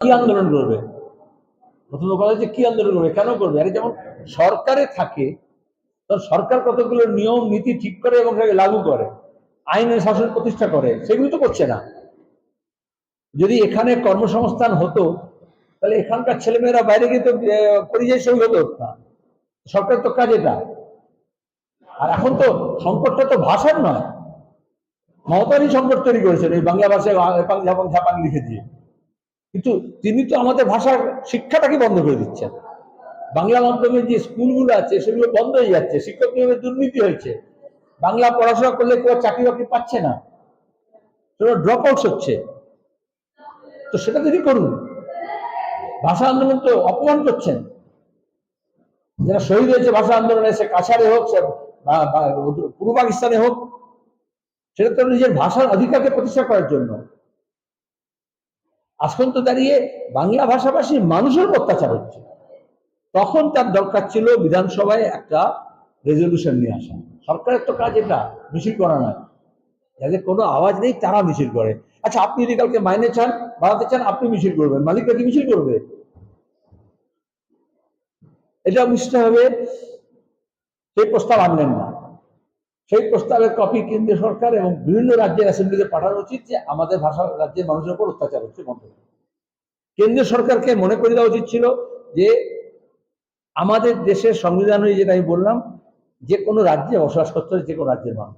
কি আন্দোলন করবে? প্রথম কথা হচ্ছে কি আন্দোলন করবে? কেন করবে? আরে যেমন সরকারে থাকে তখন সরকার কতগুলো নিয়ম, নীতি ঠিক করে এবং সেটাকে লাগু করে আইনের শাসন প্রতিষ্ঠা করে, সেগুলো তো করছে না। যদি এখানে কর্মসংস্থান হতো, তাহলে এখানকার ছেলেমেয়েরা বাইরে গিয়ে তো পরিযায়ী শ্রমিক হতো না। সরকার তো কাজ এটা আর এখন তো সংকটটা তো ভাষার নয়। মমতারই সংকট তৈরি করেছেন এই বাংলা ভাষায় ঝাপাং ঝাপাং লিখে দিয়ে। কিন্তু তিনি তো আমাদের ভাষার শিক্ষাটাকে বন্ধ করে দিচ্ছেন। বাংলা মাধ্যমের যে স্কুলগুলো আছে, সেগুলো বন্ধ হয়ে যাচ্ছে, শিক্ষক নিয়োগে দুর্নীতি হয়েছে। বাংলা পড়াশোনা করলে কেউ চাকরি বাকরি পাচ্ছে না। সেটা ড্রপ আউট হচ্ছে। তো সেটা তিনি করুন। ভাষা আন্দোলন তো অপমান করছেন। যারা শহীদ হয়েছে ভাষা আন্দোলনে, সে কাছারে হোক, সে পূর্ব পাকিস্তানে হোক, সেটা তো নিজের ভাষার অধিকারকে প্রতিষ্ঠা করার জন্য। আজখন তো দাঁড়িয়ে বাংলা ভাষাভাষী মানুষের অত্যাচার হচ্ছে। তখন তার দরকার ছিল বিধানসভায় একটা রেজলিউশন নিয়ে আসা। সরকারের তো কাজ এটা, মিছিল করা নয়। যাদের কোনো আওয়াজ নেই, তারা মিছিল করে। আচ্ছা আপনি যদি কালকে মাইনে চান, বাড়াতে চান, আপনি মিছিল করবেন। মালিকরা কি মিছিল করবে? এটা বুঝতে হবে। সেই প্রস্তাব আনলেন না। সেই প্রস্তাবের কপি কেন্দ্রীয় সরকার এবং বিভিন্ন রাজ্যের অ্যাসেম্বলিতে পাঠানো উচিত যে আমাদের ভাষা রাজ্যের মানুষের উপর অত্যাচার হচ্ছে বন্ধ কেন্দ্রীয় সরকারকে মনে করে দেওয়া উচিত ছিল যে আমাদের দেশের সংবিধান অনুযায়ী যেটা আমি বললাম, যে কোনো রাজ্যে বসবাস করতে যে কোনো রাজ্যের মানুষ।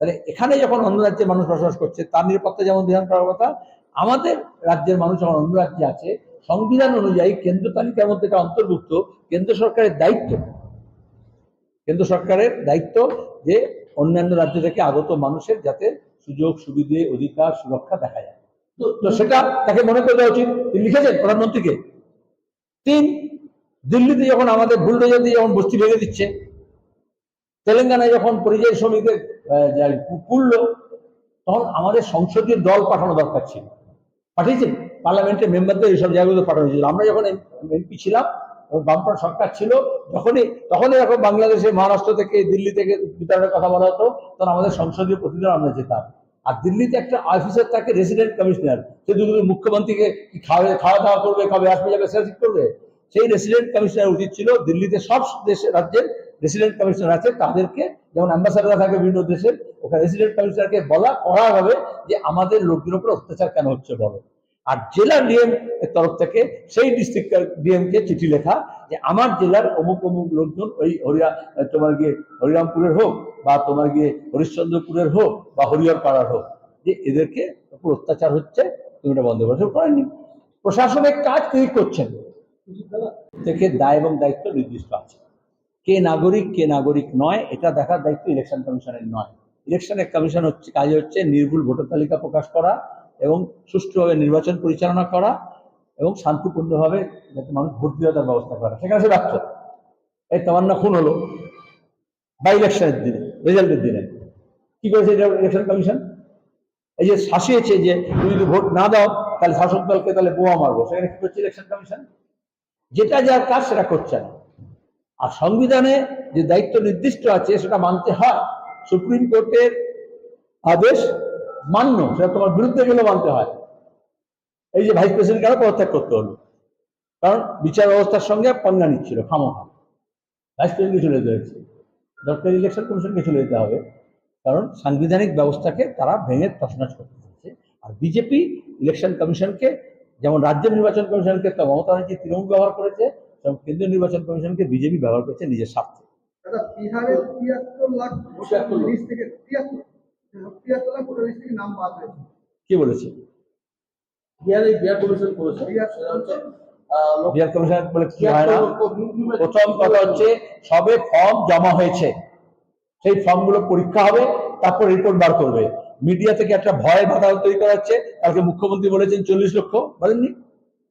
তাহলে এখানে যখন অন্য রাজ্যের মানুষ বসবাস করছে, তার নিরাপত্তা যেমন ধ্যান করার কথা, আমাদের রাজ্যের মানুষ যখন অন্য রাজ্যে আছে, সংবিধান অনুযায়ী কেন্দ্র তালিকার মধ্যে এটা অন্তর্ভুক্ত, কেন্দ্র সরকারের দায়িত্ব। কেন্দ্র সরকারের দায়িত্ব যে অন্যান্য রাজ্য থেকে আগত মানুষের যাতে সুযোগ, সুবিধে, অধিকার, সুরক্ষা দেখা যায়। তো সেটা তাকে মনে করে দেওয়া উচিত। তিনি লিখেছেন প্রধানমন্ত্রীকে। তিন, দিল্লিতে যখন আমাদের বুলডোজার দিয়ে যখন বস্তি ভেঙে দিচ্ছে, তেলেঙ্গানায় যখন পরিযায়ী শ্রমিকদের যা- তখন আমাদের সংসদীয় দল পাঠানো দরকার ছিল। পাঠিয়েছেন, পার্লামেন্টের মেম্বারদের এইসব জায়গাগুলো পাঠানো হয়েছিল। আমরা যখন এমপি ছিলাম বামফ্রন্ট সরকার ছিল, যখনই, তখনই এখন বাংলাদেশে, মহারাষ্ট্র থেকে, দিল্লি থেকে বিতরণের কথা বলা হতো, তখন আমাদের সংসদীয় প্রতিনিধি আমরা যেতাম। আর দিল্লিতে একটা অফিসার থাকে রেসিডেন্ট কমিশনার সে দুটো মুখ্যমন্ত্রীকে খাওয়া খাওয়া দাওয়া করবে, কবে আসবে, যাবে, সেটা ঠিক করবে? সেই রেসিডেন্ট কমিশনার উচিত ছিল, দিল্লিতে সব দেশে, রাজ্যের রেসিডেন্ট কমিশনার আছে, তাদেরকে, যেমন অ্যাম্বাসাডার থাকে বিভিন্ন দেশের, ওখানে রেসিডেন্ট কমিশনারকে বলা করা হবে যে আমাদের লোকদের উপর অত্যাচার কেন হচ্ছে বলো? আর জেলা ডিএম তরফ থেকে সেই ডিস্ট্রিক্ট ডিএম কে চিঠি লেখা যে আমার জেলার অমুক অমুক লোকজন ওই হরিয়া তোমার গিয়ে হরিরামপুরের হোক বা তোমার গিয়ে হরিশ্চন্দ্রপুরের হোক বা হরিহর পাড়ার হোক, যে এদেরকে উপর অত্যাচার হচ্ছে, তুমি এটা বন্ধ করে করেনি। প্রশাসনের কাজ তিনি করছেন। থেকে দায় এবং দায়িত্ব নির্দিষ্ট আছে। কে নাগরিক কে নাগরিক নয়, এটা দেখার দায়িত্ব ইলেকশন কমিশনের নয়। ইলেকশনের কমিশন হচ্ছে, কাজ হচ্ছে নির্ভুল ভোটার তালিকা প্রকাশ করা এবং সুষ্ঠুভাবে নির্বাচন পরিচালনা করা এবং শান্তিপূর্ণভাবে যাতে মানুষ ভোট দেওয়ার তার ব্যবস্থা করা। সেখানে সে ব্যর্থ। এই তামান্না খুন হলো বা ইলেকশনের দিনে রেজাল্টের দিনে। কি করেছে এটা ইলেকশন কমিশন এই যে শাসিয়েছে যে তুমি যদি ভোট না দাও, তাহলে শাসক দলকে তাহলে বোমা মারবো। সেখানে কি করছে ইলেকশন কমিশন যেটা যার কাজ সেটা করছে না। আর সংবিধানে যে দায়িত্ব নির্দিষ্ট আছে সেটা মানতে হয়। সুপ্রিম কোর্টের আদেশ মান্য সেটা তোমার বিরুদ্ধে গেলে মানতে হয়। এই যে ভাইস প্রেসিডেন্ট কেন পদত্যাগ করতে হলো? কারণ বিচার ব্যবস্থার সঙ্গে পঙ্গা নিচ্ছিল খামোখা। ভাইস প্রেসিডেন্টকে চলে যেতে হয়েছে। ডক্টর ইলেকশন কমিশনকে চলে যেতে হবে। কারণ সাংবিধানিক ব্যবস্থাকে তারা ভেঙে তছনছ করতে চাইছে আর বিজেপি ইলেকশন কমিশনকে যেমন রাজ্য নির্বাচন কমিশনকে তো মমতা ব্যানার্জি তৃণমূল ব্যবহার করেছে এবং কেন্দ্রীয় নির্বাচন কমিশনকে বিজেপি ব্যবহার করেছে নিজের স্বার্থে। দাদা বিহারে তিয়াত্তর লাখ তিয়াত্তর কি বলেছে? বিহারে বিহার কমিশন করেছে। বিহার সেটা হচ্ছে আহ, লোক- বিহার কমিশন বলে কি না? তিয়াত্তর লক্ষ নির্বাচন- প্রথম কথা হচ্ছে সবে ফর্ম জমা হয়েছে। সেই ফর্মগুলো পরীক্ষা হবে তারপর রিপোর্ট বার করবে। মিডিয়া থেকে একটা ভয় বাতাবরণ তৈরি করা হচ্ছে। কালকে মুখ্যমন্ত্রী বলেছেন চল্লিশ লক্ষ বলেননি?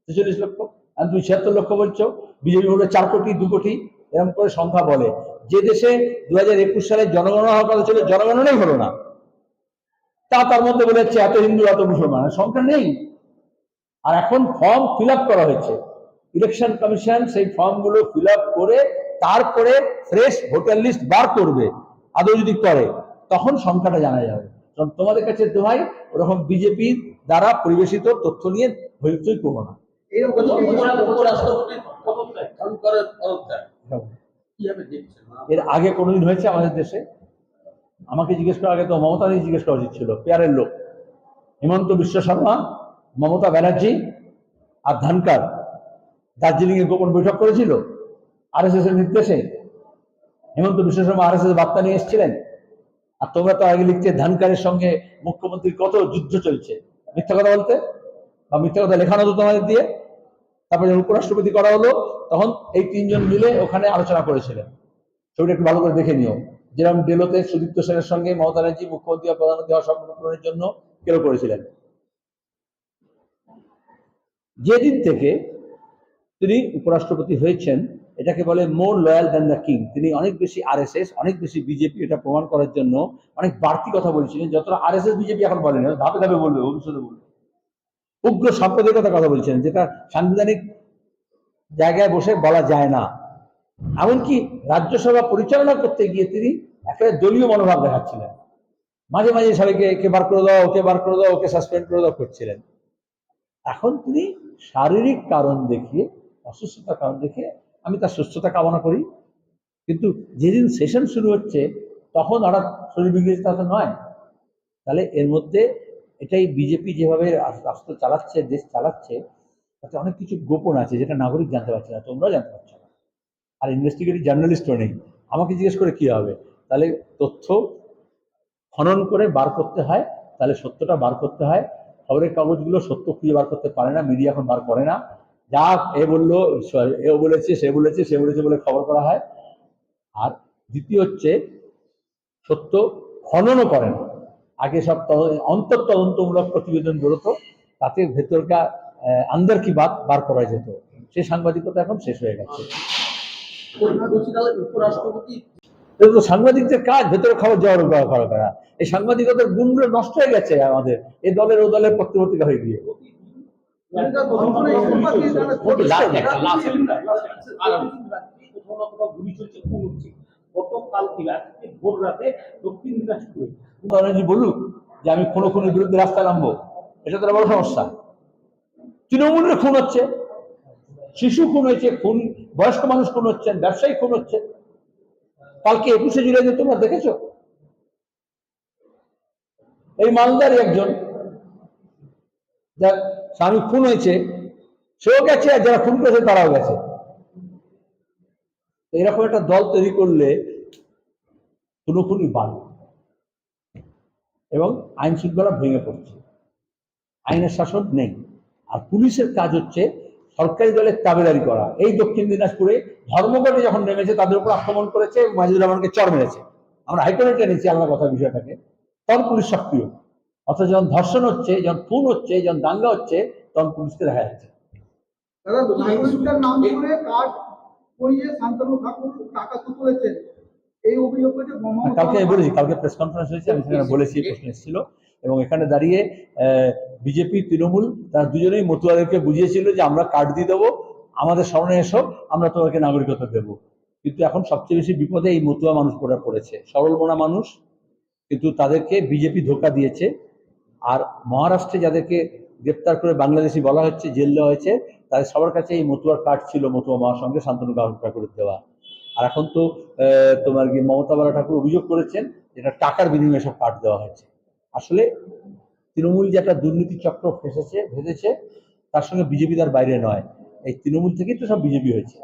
ছেচল্লিশ লক্ষ। আর তুমি ছিয়াত্তর লক্ষ বলছো। বিজেপি বলবে চার কোটি দু কোটি এরকম করে সংখ্যা বলে। যে দেশে দু হাজার একুশ সালে জনগণনা হওয়ার কথা ছিল জনগণনাই হলো না। তা তার মধ্যে বলে যাচ্ছে এত হিন্দু এত মুসলমান। সংখ্যা নেই। আর এখন ফর্ম ফিল করা হয়েছে। ইলেকশন কমিশন সেই ফর্মগুলো ফিল করে তারপরে ফ্রেশ ভোটার লিস্ট বার করবে আদৌ যদি করে তখন সংখ্যাটা জানা যাবে। কারণ তোমাদের কাছে দোহাই ওরকম বিজেপির দ্বারা পরিবেশিত তথ্য নিয়ে হইচই করব না। এর আগে কোনোদিন হয়েছে আমাদের দেশে? আমাকে জিজ্ঞেস করার আগে তো মমতাকে জিজ্ঞেস করা উচিত ছিল, পেয়ারের লোক। হিমন্ত বিশ্ব শর্মা, মমতা ব্যানার্জি আর ধানকার দার্জিলিংয়ে গোপন বৈঠক করেছিল আর এস এস এর নির্দেশে। হেমন্ত বিশ্ব শর্মা আরএসএস বার্তা নিয়ে এসেছিলেন। আর তোমরা তো আগে লিখতে ধানকারের সঙ্গে মুখ্যমন্ত্রীর কত যুদ্ধ চলছে, মিথ্যা কথা বলতে? বা মিথ্যা কথা লেখানো হতো তোমাদের দিয়ে? তারপরে যখন উপরাষ্ট্রপতি করা হলো, তখন এই তিনজন মিলে ওখানে আলোচনা করেছিলেন। ছবিটা একটু ভালো করে দেখে নিও। যেরকম ডেলোতে সুদীপ্ত সেনের সঙ্গে মমতা ব্যানার্জি মুখ্যমন্ত্রী বা প্রধানমন্ত্রী হওয়ার স্বপ্ন পূরণের জন্য কেউ করেছিলেন? যেদিন থেকে তিনি উপরাষ্ট্রপতি হয়েছেন, এটাকে বলে more loyal than the king তিনি অনেক বেশি আরএসএস অনেক বেশি বিজেপি এটা প্রমাণ করার জন্য অনেক বাড়তি কথা বলছিলেন, যতটা আরএসএস বিজেপি এখন বলেন, ধাপে ধাপে বলবে, ভবিষ্যতে বলবে। উগ্র সাম্প্রদায়িকতার কথা বলছেন যেটা সাংবিধানিক জায়গায় বসে বলা যায় না। এমনকি রাজ্যসভা পরিচালনা করতে গিয়ে তিনি একেবারে দলীয় মনোভাব দেখাচ্ছিলেন। মাঝে মাঝে সবাইকে একে বার করে দাও, ওকে বার করে দাও, ওকে সাসপেন্ড করে দাও করছিলেন। এখন তিনি শারীরিক কারণ দেখিয়ে, অসুস্থতার কারণ দেখিয়ে আমি তার সুস্থতা কামনা করি। কিন্তু যেদিন সেশন শুরু হচ্ছে, তখন হঠাৎ শরীর বিগড়েছে তা নয়। তাহলে এর মধ্যে এটাই বিজেপি যেভাবে রাষ্ট্র চালাচ্ছে, দেশ চালাচ্ছে, তাতে অনেক কিছু গোপন আছে যেটা নাগরিক জানতে পারছে না, তোমরাও জানতে পারছ আর ইনভেস্টিগেটিভ জার্নালিস্টও নেই। আমাকে জিজ্ঞেস করে কি হবে? তাহলে তথ্য খনন করে বার করতে হয়, তাহলে সত্যটা বার করতে হয়। খবরের কাগজগুলো সত্য খুঁজে বার করতে পারে না মিডিয়া এখন বার করে না। যা এ বলল এও বলেছে, সে বলেছে সে বলেছে বলে খবর করা হয়। আর দ্বিতীয় হচ্ছে, সত্য খননও করে না। আগে সব অন্তর তদন্তমূলক প্রতিবেদন বেরোতো, তাতে ভেতরকার আন্দার কি বাদ বার করা যেত। সে সাংবাদিকতা এখন শেষ হয়ে গেছে বলছি তাহলে উপরাষ্ট্রপতি এটা তো সাংবাদিকদের কাজ ভেতরে খবর যাওয়ার করা করা করা। এই সাংবাদিকতার গুণগুলো নষ্ট হয়ে গেছে আমাদের। এই দলের ও দলের পত্রপত্রিকা হয়ে গিয়ে। বলুক যে আমি কোনো বিরুদ্ধে রাস্তা নামবো? এটা তো বড় সমস্যা। তৃণমূলের খুন হচ্ছে। শিশু খুন হয়েছে, খুন, বয়স্ক মানুষ খুন হচ্ছেন, ব্যবসায়ী খুন হচ্ছে কালকে একুশে জুলাই যে তোমরা দেখেছ? এই মালদারই একজন, যার স্বামী খুন হয়েছে, সেও গেছে আর যারা খুন করেছে তারাও গেছে। এরকম একটা দল তৈরি করলে খুনোখুনি বাড়বে এবং আইন শৃঙ্খলা ভেঙে পড়ছে। আইনের শাসন নেই। আর পুলিশের কাজ হচ্ছে সরকারি দলের তাবেদারি করা। এই দক্ষিণ দিনাজপুরে ধর্মঘটে যখন নেমেছে তাদের উপর আক্রমণ করেছে মাজিদুর রহমানকে চড় মেরেছে। আমরা হাইকোর্টে এনেছি আলাদা কথা বিষয়টাকে। তখন পুলিশ সক্রিয়। অথচ যখন ধর্ষণ হচ্ছে যখন খুন হচ্ছে যখন দাঙ্গা হচ্ছে তখন পুলিশকে দেখা যাচ্ছে। কালকে বলেছি কালকে প্রেস কনফারেন্স হয়েছে আমি সেখানে বলেছি প্রশ্ন এসেছিল। এবং এখানে দাঁড়িয়ে বিজেপি, তৃণমূল, তারা দুজনেই মতুয়াদেরকে বুঝিয়েছিল যে আমরা কার্ড দিয়ে দেবো, আমাদের স্মরণে এসো, আমরা তোমাকে নাগরিকত্ব দেবো। কিন্তু এখন সবচেয়ে বেশি বিপদে এই মতুয়া মানুষ পড়ে পড়েছে। সরল মনা মানুষ, কিন্তু তাদেরকে বিজেপি ধোকা দিয়েছে। আর মহারাষ্ট্রে যাদেরকে গ্রেপ্তার করে বাংলাদেশি বলা হচ্ছে, জেল দেওয়া হয়েছে, তাদের সবার কাছে এই মতুয়ার কার্ড ছিল মতুয়া মহাসঙ্গে শান্তনু করে দেওয়া। আর এখন তো তোমার কি মমতা বালা ঠাকুর অভিযোগ করেছেন, যেটা টাকার বিনিময়ে সব কার্ড দেওয়া হয়েছে। আসলে তৃণমূল যে একটা দুর্নীতি চক্র ফেসেছে ভেসেছে তার সঙ্গে বিজেপি তার বাইরে নয়। এই তৃণমূল থেকেই তো সব বিজেপি হয়েছে।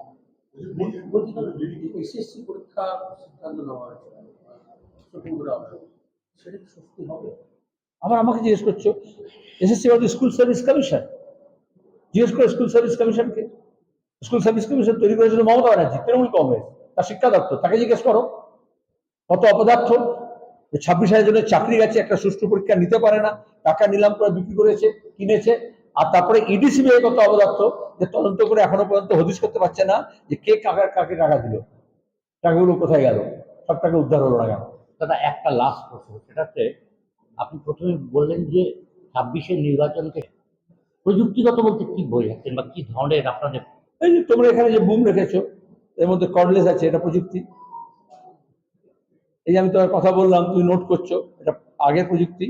আবার আমাকে জিজ্ঞেস করছ এসএসসি বাদ স্কুল সার্ভিস কমিশন? জিজ্ঞেস করো স্কুল সার্ভিস কমিশনকে। স্কুল সার্ভিস কমিশন তৈরি করেছিল মমতা ব্যানার্জি তৃণমূল কংগ্রেস তার শিক্ষা দপ্তর তাকে জিজ্ঞেস করো। কত অপদার্থ? ছাব্বিশ হাজার জনের চাকরি গেছে একটা সুষ্ঠু পরীক্ষা নিতে পারে না টাকা নিলাম করে বিক্রি করেছে কিনেছে আর তারপরে ইডিসি বিভাগ কত অপদার্থ যে তদন্ত করে এখনও পর্যন্ত হদিশ করতে পারছে না যে কে কাকা কাকে টাকা দিল। টাকাগুলো কোথায় গেল? সব টাকা উদ্ধার হলো না কেন? দাদা একটা লাস্ট প্রশ্ন সেটাতে আপনি প্রথমে বললেন যে ছাব্বিশের নির্বাচনকে প্রযুক্তিগত বলতে কি বোঝাচ্ছেন বা কি ধরনের আপনাদের এই যে তোমরা এখানে যে বুম রেখেছো এর মধ্যে কর্ডলেস আছে এটা প্রযুক্তি। এই যে আমি তোমার কথা বললাম, তুমি নোট করছ, এটা আগের প্রযুক্তি,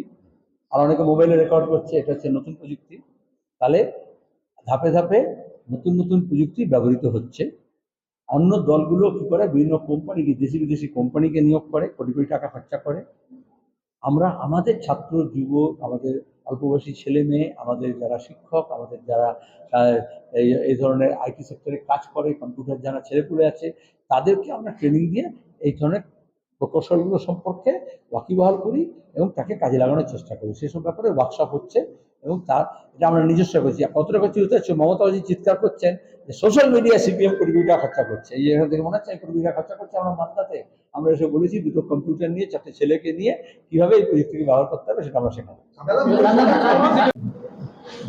আর অনেকে মোবাইলে রেকর্ড করছে, এটা হচ্ছে নতুন প্রযুক্তি। তাহলে ধাপে ধাপে নতুন নতুন প্রযুক্তি ব্যবহৃত হচ্ছে। অন্য দলগুলো কি করে? বিভিন্ন কোম্পানি দেশি বিদেশি কোম্পানিকে নিয়োগ করে, কোটি কোটি টাকা খরচা করে। আমরা, আমাদের ছাত্র যুবক আমাদের অল্পবয়সী ছেলে মেয়ে, আমাদের যারা শিক্ষক, আমাদের যারা এই ধরনের আইটি সেক্টরে কাজ করে কম্পিউটার যারা ছেলেপুলে আছে, তাদেরকে আমরা ট্রেনিং দিয়ে এই ধরনের প্রকৌশলগুলো সম্পর্কে ওয়াকিবহাল করি এবং তাকে কাজে লাগানোর চেষ্টা করি। সেসব ব্যাপারে ওয়ার্কশপ হচ্ছে এবং তার এটা আমরা নিজস্ব করছি। কতটা করছি হতে হচ্ছে, মমতা বাজি চিৎকার করছেন যে social media CPM crore crore টাকা খরচা করছে। এই এখান থেকে মনে হচ্ছে কোটি কোটি টাকা খরচা করছে, আমরা মান্দাতে আমরা এসে বলেছি, দুটো কম্পিউটার নিয়ে, চারটে ছেলেকে নিয়ে কীভাবে এই প্রযুক্তিকে ব্যবহার করতে হবে সেটা আমরা শেখাবো।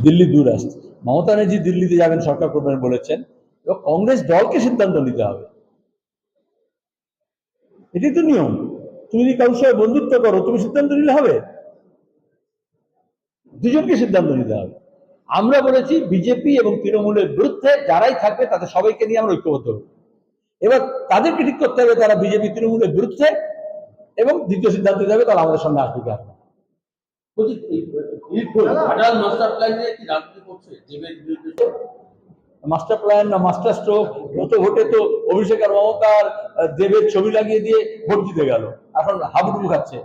দিল্লি দূর আসছে। মমতা ব্যানার্জি দিল্লিতে যাবেন, সরকার করবেন বলেছেন। এবং কংগ্রেস দলকে সিদ্ধান্ত নিতে হবে। এটাই তো নিয়ম তুমি যদি কারোর সঙ্গে বন্ধুত্ব করো তুমি সিদ্ধান্ত নিলে হবে দুজনকে সিদ্ধান্ত নিতে হবে আমরা বলেছি বিজেপি এবং তৃণমূলের বিরুদ্ধে যারাই থাকবে তাদের সবাইকে নিয়ে আমরা ঐক্যবদ্ধ হব এবার তাদেরকে ঠিক করতে হবে তারা বিজেপি তৃণমূলের বিরুদ্ধে এবং দ্বিতীয় সিদ্ধান্ত নিতে হবে তারা আমাদের সঙ্গে আসবে কি আসবে। বলছি মাস্টার প্ল্যান নিয়ে কি রাজনীতি করছে দেবের বিরুদ্ধে মাস্টার প্ল্যান না মাস্টার স্ট্রোক গত ভোটে তো অভিষেক আর মমতার দেবের ছবি লাগিয়ে দিয়ে ভোট জিতে গেল। এখন হাবুডুবু খাচ্ছে।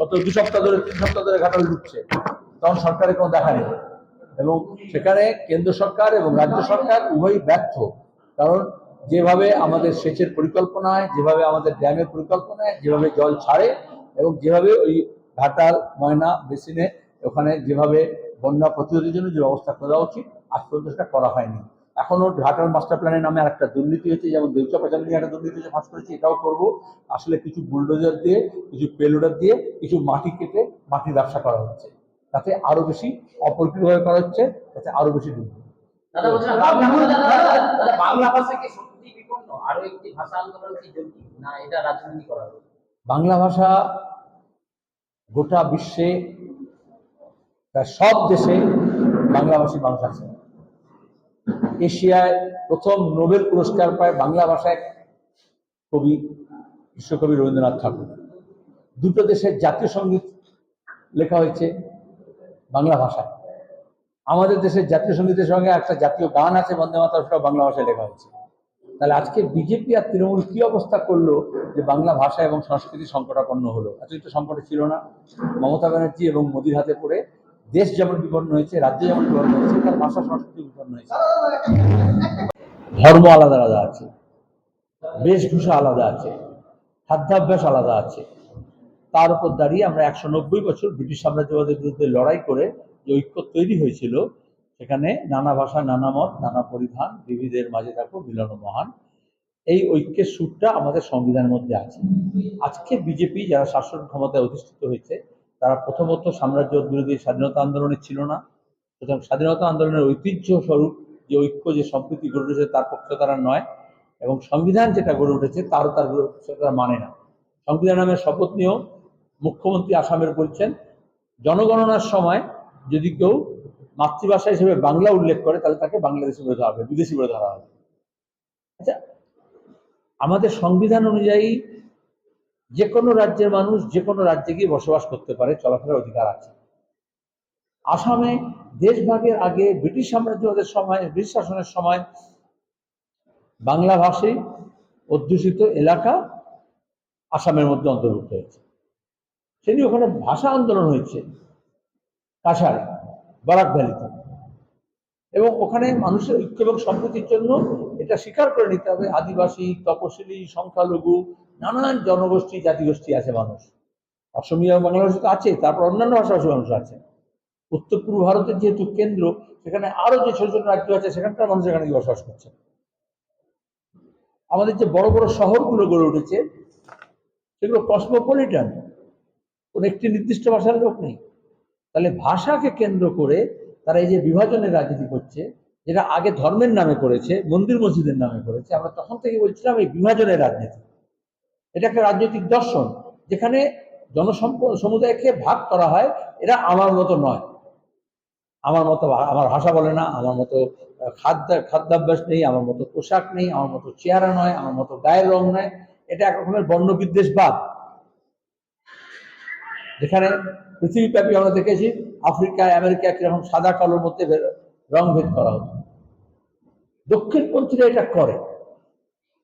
গত দু সপ্তাহ ধরে, তিন সপ্তাহ ধরে ঘাটাল ঢুকছে। তখন সরকারের কোনো দেখা নেই। এবং সেখানে কেন্দ্র সরকার এবং রাজ্য সরকার উভয়ই ব্যর্থ। কারণ যেভাবে আমাদের সেচের পরিকল্পনায়, যেভাবে আমাদের ড্যামের পরিকল্পনায়, যেভাবে জল ছাড়ে এবং যেভাবে ওই ঘাটাল, ময়না, বেসিনে ওখানে যেভাবে বন্যা প্রতিরোধের জন্য যে ব্যবস্থা করা উচিত, আজ পর্যন্ত সেটা করা হয়নি। এখনও ঘাটাল মাস্টার প্ল্যানের নামে একটা দুর্নীতি হয়েছে যেমন দুইশো পঁচানব্বই নিয়ে একটা দুর্নীতি ফাঁস করেছি এটাও করব। আসলে কিছু বুলডোজার দিয়ে কিছু পেলোডার দিয়ে কিছু মাটি কেটে মাটির ব্যবসা করা হচ্ছে। তাতে আরও বেশি অপরিকৃতভাবে করা হচ্ছে তাতে আরও বেশি বলছেন বাংলা ভাষা দাদা, দাদা, বাংলা ভাষা কি সত্যি বিপন্ন। আরও একটি ভাষা আন্দোলন কি জরুরি না এটা রাজনীতি করা বাংলা ভাষা গোটা বিশ্বে সব দেশে বাংলাভাষী মানুষ আছে। এশিয়ায় প্রথম নোবেল পুরস্কার পায় বাংলা ভাষায় কবি, বিশ্বকবি রবীন্দ্রনাথ ঠাকুর। দুটো দেশের জাতীয় সংগীত লেখা হয়েছে বাংলা ভাষায়। আমাদের দেশের জাতীয় সঙ্গীতের সঙ্গে একটা জাতীয় গান আছে, বন্দে মাতরম, সেটাও বাংলা ভাষায় লেখা হয়েছে। তাহলে আজকে বিজেপি আর তৃণমূল কি অবস্থা করল যে বাংলা ভাষা এবং সংস্কৃতি সংকটাপন্ন হলো? এতই তো সংকটে ছিল না। মমতা ব্যানার্জি এবং মোদির হাতে পড়ে দেশ যেমন বিপন্ন হয়েছে, রাজ্য যেমন বিপন্ন হয়েছে, তার ভাষা, সংস্কৃতি বিপন্ন হয়েছে। ধর্ম আলাদা আলাদা আছে, বেশভূষা আলাদা আছে, খাদ্যাভ্যাস আলাদা আছে। তার উপর দাঁড়িয়ে আমরা একশো নব্বই বছর ব্রিটিশ সাম্রাজ্যবাদের বিরুদ্ধে লড়াই করে যে ঐক্য তৈরি হয়েছিল, সেখানে নানা ভাষা, নানা মত, নানা পরিধান, বিবিধের মাঝে থাকো, মিলন মহান, এই ঐক্যের সুরটা আমাদের সংবিধানের মধ্যে আছে। আজকে বিজেপি যারা শাসন ক্ষমতায় অধিষ্ঠিত হয়েছে তারা প্রথমত সাম্রাজ্য বিরোধী স্বাধীনতা আন্দোলনে ছিল না। সুতরাং স্বাধীনতা আন্দোলনের ঐতিহ্য স্বরূপ যে ঐক্য, যে সম্প্রীতি গড়ে উঠেছে তার পক্ষে তারা নয় এবং সংবিধান যেটা গড়ে উঠেছে তারও তার তারা মানে না। সংবিধান নামের শপথ নিয়েও মুখ্যমন্ত্রী আসামের বলছেন, জনগণনার সময় যদি কেউ মাতৃভাষা হিসেবে বাংলা উল্লেখ করে, তাহলে তাকে বাংলাদেশি বলে ধরা হবে, বিদেশি বলে ধরা হবে। আচ্ছা আমাদের সংবিধান অনুযায়ী যে কোনো রাজ্যের মানুষ যে কোনো রাজ্যে গিয়ে বসবাস করতে পারে, চলাফেরার অধিকার আছে। আসামে দেশভাগের আগে ব্রিটিশ সাম্রাজ্যবাদের সময়, ব্রিটিশ শাসনের সময় বাংলা ভাষী অধ্যুষিত এলাকা আসামের মধ্যে অন্তর্ভুক্ত হয়েছে। সেটি ওখানে ভাষা আন্দোলন হয়েছে। কাছাড়ে, বারাক ভ্যালিতে। এবং ওখানে মানুষের ঐক্য এবং সম্প্রীতির জন্য এটা স্বীকার করে নিতে হবে। আদিবাসী, তপশিলি, সংখ্যালঘু, নানান জনগোষ্ঠী, জাতিগোষ্ঠী আছে মানুষ। অসমীয়া বাংলাভাষী তো আছে, তারপর অন্যান্য ভাষাভাষী মানুষ আছে। উত্তর পূর্ব ভারতের যেহেতু কেন্দ্র, সেখানে আরও যে ছোট ছোট রাজ্য আছে, সেখানকার মানুষ এখানে বসবাস করছে। আমাদের যে বড় বড় শহরগুলো গড়ে উঠেছে, সেগুলো কসমোপলিটন কোনো একটি নির্দিষ্ট ভাষার লোক নেই। তাহলে ভাষাকে কেন্দ্র করে তারা এই যে বিভাজনের রাজনীতি করছে, যেটা আগে ধর্মের নামে করেছে, মন্দির মসজিদের নামে করেছে, আমরা তখন থেকে বলছিলাম এই বিভাজনের রাজনীতি। এটা একটা রাজনৈতিক দর্শন, যেখানে জনসম্প, সমুদায়কে ভাগ করা হয়, এটা আমার মতো নয়। আমার মতো আমার ভাষা বলে না, আমার মতো খাদ্য, খাদ্যাভ্যাস নেই, আমার মতো পোশাক নেই, আমার মতো চেহারা নয়, আমার মতো গায়ের রং নয়, এটা এক রকমের বর্ণ বিদ্বেষবাদ যেখানে পৃথিবীব্যাপী আমরা দেখেছি আফ্রিকায় আমেরিকায় কীরকম সাদা কালোর মধ্যে ভে- রং ভেদ করা হতো। দক্ষিণপন্থীরা এটা করে।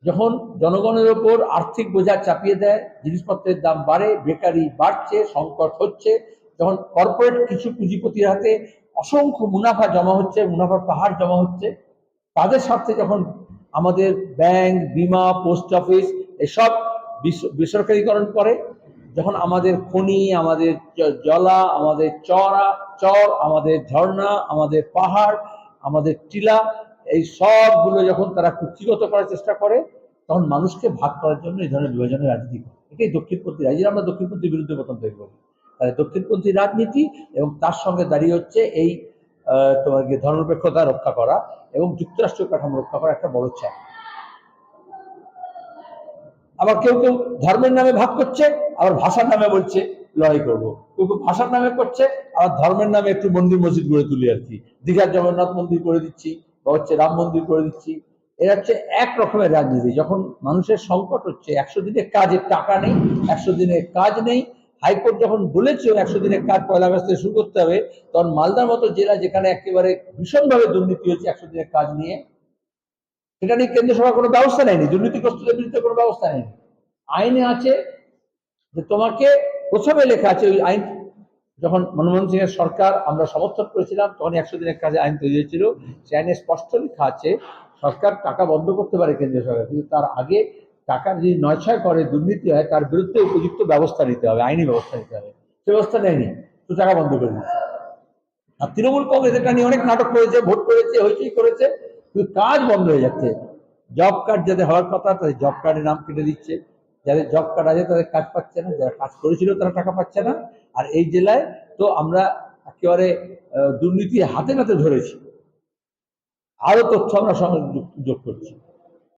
যখন জনগণের ওপর আর্থিক বোঝা চাপিয়ে দেয়, জিনিসপত্রের দাম বাড়ে, বেকারি বাড়ছে, সংকট হচ্ছে, যখন কর্পোরেট কিছু পুঁজিপতির হাতে অসংখ্য মুনাফা জমা হচ্ছে মুনাফার পাহাড় জমা হচ্ছে, তাদের স্বার্থে যখন আমাদের ব্যাংক বিমা পোস্ট অফিস এসব বেস- বেসরকারীকরণ করে যখন আমাদের খনি, আমাদের জলা, আমাদের চড়া, চর, আমাদের ঝর্ণা, আমাদের পাহাড়, আমাদের টিলা, এই সবগুলো যখন তারা কুক্ষিগত করার চেষ্টা করে, তখন মানুষকে ভাগ করার জন্য এই ধরনের বিভাজনের রাজনীতি করে। এটাই দক্ষিণপন্থী রাজনীতি। আমরা দক্ষিণপন্থীর বিরুদ্ধে প্রথম থেকে বলি তাহলে দক্ষিণপন্থী রাজনীতি এবং তার সঙ্গে দাঁড়িয়ে হচ্ছে এই তোমার ধর্মনিরপেক্ষতা রক্ষা করা এবং যুক্তরাষ্ট্রীয় কাঠামো রক্ষা করা একটা বড় চ্যালেঞ্জ। আবার কেউ কেউ ধর্মের নামে ভাগ করছে, আবার ভাষার নামে বলছে, লড়াই করব। কেউ কেউ ভাষার নামে করছে, আবার ধর্মের নামে একটু মন্দির মসজিদ গড়ে তুলি আর কি। দীঘার জগন্নাথ মন্দির করে দিচ্ছি, বা হচ্ছে রাম মন্দির করে দিচ্ছি। এরা হচ্ছে এক রকমের রাজনীতি। যখন মানুষের সংকট হচ্ছে, একশো দিনের কাজের টাকা নেই, একশো দিনের কাজ নেই, হাইকোর্ট যখন বলেছে একশো দিনের কাজ পয়লা আগস্ট থেকে শুরু করতে হবে, তখন মালদার মতো জেলা যেখানে একেবারে ভীষণভাবে দুর্নীতি হচ্ছে একশো দিনের কাজ নিয়ে সেটা নিয়ে কেন্দ্র সরকার কোনো ব্যবস্থা নেয়নি দুর্নীতিগ্রস্তদের বিরুদ্ধে কোনো ব্যবস্থা নেয়নি। আইনে আছে যে তোমাকে প্রথমে লেখা আছে ওই আইন, যখন মনমোহন সিং এর সরকার আমরা সমর্থন করেছিলাম তখন একশো দিনের কাজে আইন তৈরি হয়েছিল। সে আইনে স্পষ্ট লেখা আছে, সরকার টাকা বন্ধ করতে পারে কেন্দ্রীয় সরকার, কিন্তু তার আগে টাকা যদি নয়ছয় করে দুর্নীতি হয়, তার বিরুদ্ধে উপযুক্ত ব্যবস্থা নিতে হবে, আইনি ব্যবস্থা নিতে হবে। সে ব্যবস্থা নেয়নি, তো টাকা বন্ধ করে দিচ্ছে আর তৃণমূল কংগ্রেস এটা নিয়ে অনেক নাটক করেছে, ভোট করেছে, হইচই করেছে। কিন্তু কাজ বন্ধ হয়ে যাচ্ছে। জব কার্ড যাদের হওয়ার কথা, তাদের জব কার্ডের নাম কেটে দিচ্ছে। যাদের জব কার্ড আছে, তাদের কাজ পাচ্ছে না। যারা কাজ করেছিল, তারা টাকা পাচ্ছে না। আর এই জেলায় তো আমরা একেবারে দুর্নীতি হাতে নাতে ধরেছি। আরও তথ্য আমরা সঙ্গে যোগ- যোগ করছি।